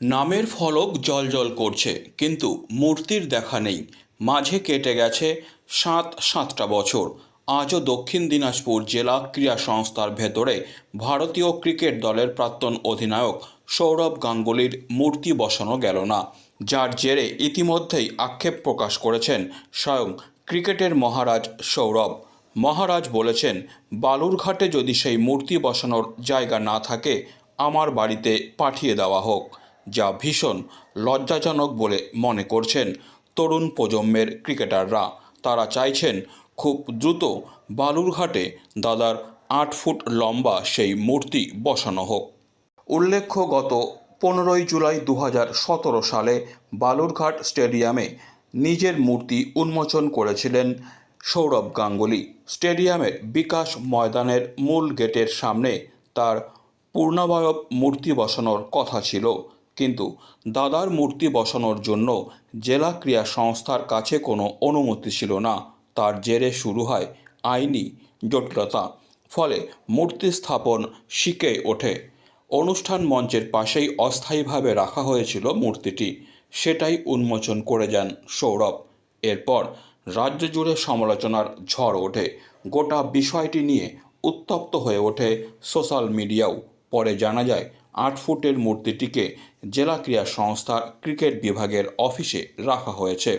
নামের ফলক জলজল করছে, কিন্তু মূর্তির দেখা নেই। মাঝে কেটে গেছে সাত সাতটা বছর। আজও দক্ষিণ দিনাজপুর জেলা ক্রীড়া সংস্থার ভেতরে ভারতীয় ক্রিকেট দলের প্রাক্তন অধিনায়ক সৌরভ গাঙ্গুলির মূর্তি বসানো গেল না। যার জেরে ইতিমধ্যেই আক্ষেপ প্রকাশ করেছেন স্বয়ং ক্রিকেটের মহারাজ সৌরভ। মহারাজ বলেছেন, বালুরঘাটে যদি সেই মূর্তি বসানোর জায়গা না থাকে, আমার বাড়িতে পাঠিয়ে দেওয়া হোক। যা ভীষণ লজ্জাজনক বলে মনে করছেন তরুণ প্রজন্মের ক্রিকেটাররা। তারা চাইছেন খুব দ্রুত বালুরঘাটে দাদার আট ফুট লম্বা সেই মূর্তি বসানো হোক। উল্লেখ্য, গত পনেরোই জুলাই দু সালে বালুরঘাট স্টেডিয়ামে নিজের মূর্তি উন্মোচন করেছিলেন সৌরভ গাঙ্গুলি। স্টেডিয়ামের বিকাশ ময়দানের মূল গেটের সামনে তার পূর্ণাবয়ব মূর্তি বসানোর কথা ছিল। কিন্তু দাদার মূর্তি বসানোর জন্য জেলা ক্রিয়া সংস্থার কাছে কোনো অনুমতি ছিল না। তার জেরে শুরু হয় আইনি জটিলতা, ফলে মূর্তি স্থাপন শিখে ওঠে। অনুষ্ঠান মঞ্চের পাশেই অস্থায়ীভাবে রাখা হয়েছিল মূর্তিটি। সেটাই উন্মোচন করে যান সৌরভ। এরপর রাজ্য জুড়ে সমালোচনার ঝড় ওঠে। গোটা বিষয়টি নিয়ে উত্তপ্ত হয়ে ওঠে সোশ্যাল মিডিয়াও। পরে জানা যায় আট ফুটের মূর্তিটিকে জেলা ক্রীড়া সংস্থার ক্রিকেট বিভাগের অফিসে রাখা হয়েছে।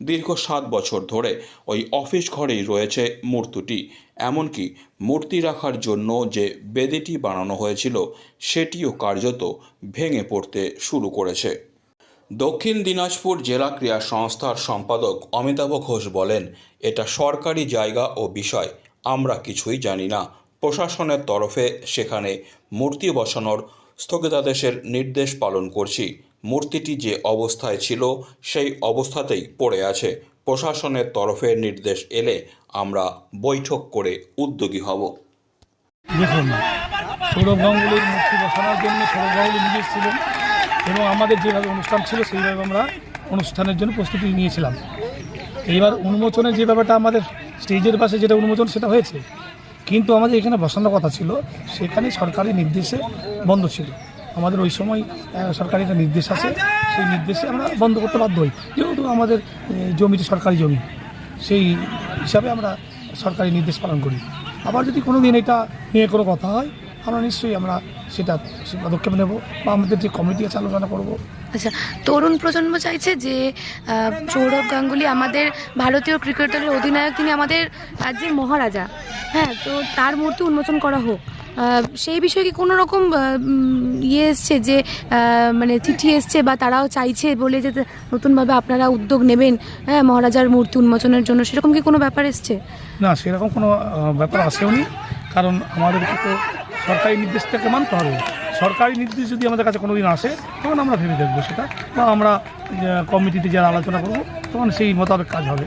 দীর্ঘ সাত বছর ধরে ওই অফিস ঘরেই রয়েছে মূর্তিটি। এমনকি মূর্তি রাখার জন্য যে বেদিটি বানানো হয়েছিল, সেটিও কার্যত ভেঙে পড়তে শুরু করেছে। দক্ষিণ দিনাজপুর জেলা ক্রীড়া সংস্থার সম্পাদক অমিতাভ ঘোষ বলেন, এটা সরকারি জায়গা ও বিষয়, আমরা কিছুই জানি না। প্রশাসনের তরফে সেখানে মূর্তি বসানোর স্থগিতাদেশের নির্দেশ পালন করছি। মূর্তিটি যে অবস্থায় ছিল, সেই অবস্থাতেই পড়ে আছে। প্রশাসনের তরফে নির্দেশ এলে আমরা বৈঠক করে উদ্যোগী হব। সৌরভ গাঙ্গুলির জন্য এবং আমাদের যেভাবে অনুষ্ঠান ছিল, সেইভাবে আমরা অনুষ্ঠানের জন্য প্রস্তুতি নিয়েছিলাম। এইবার উন্মোচনের যে ব্যাপারটা আমাদের স্টেজের পাশে যেটা উন্মোচন, সেটা হয়েছে। কিন্তু আমাদের এখানে বসানোর কথা ছিল, সেখানে সরকারি নির্দেশে বন্ধ ছিল। আমাদের ওই সময় সরকারি একটা নির্দেশ আছে, সেই নির্দেশে আমরা বন্ধ করতে বাধ্য হই। যেহেতু আমাদের জমিটি সরকারি জমি, সেই হিসাবে আমরা সরকারি নির্দেশ পালন করি। আবার যদি কোনো দিন এটা নিয়ে কোনো কথা হয়, আমরা নিশ্চয়ই আমরা সেটা পদক্ষেপ নেব বা আমাদের যে কমিটি আছে, আলোচনা করব। আচ্ছা তরুণ প্রজন্ম চাইছে যে সৌরভ গাঙ্গুলি আমাদের ভারতীয় ক্রিকেট দলের অধিনায়ক, তিনি আমাদের রাজ্যের মহারাজা। হ্যাঁ তো তার মূর্তি উন্মোচন করা হোক। সেই বিষয়ে কি কোনো রকম ইয়ে এসছে যে মানে চিঠি এসছে বা তারাও চাইছে বলে যে নতুনভাবে আপনারা উদ্যোগ নেবেন হ্যাঁ মহারাজার মূর্তি উন্মোচনের জন্য? সেরকম কি কোনো ব্যাপার এসছে? না, সেরকম কোনো ব্যাপার আসেও নি। কারণ আমাদেরকে তো সরকারি নির্দেশটাকে মানতে হবে। সরকারি নির্দেশ যদি আমাদের কাছে কোনো দিন আসে, তখন আমরা ভেবে দেখব সেটা। বা আমরা কমিটিতে যারা আলোচনা করব, তখন সেই মোতাবেক কাজ হবে।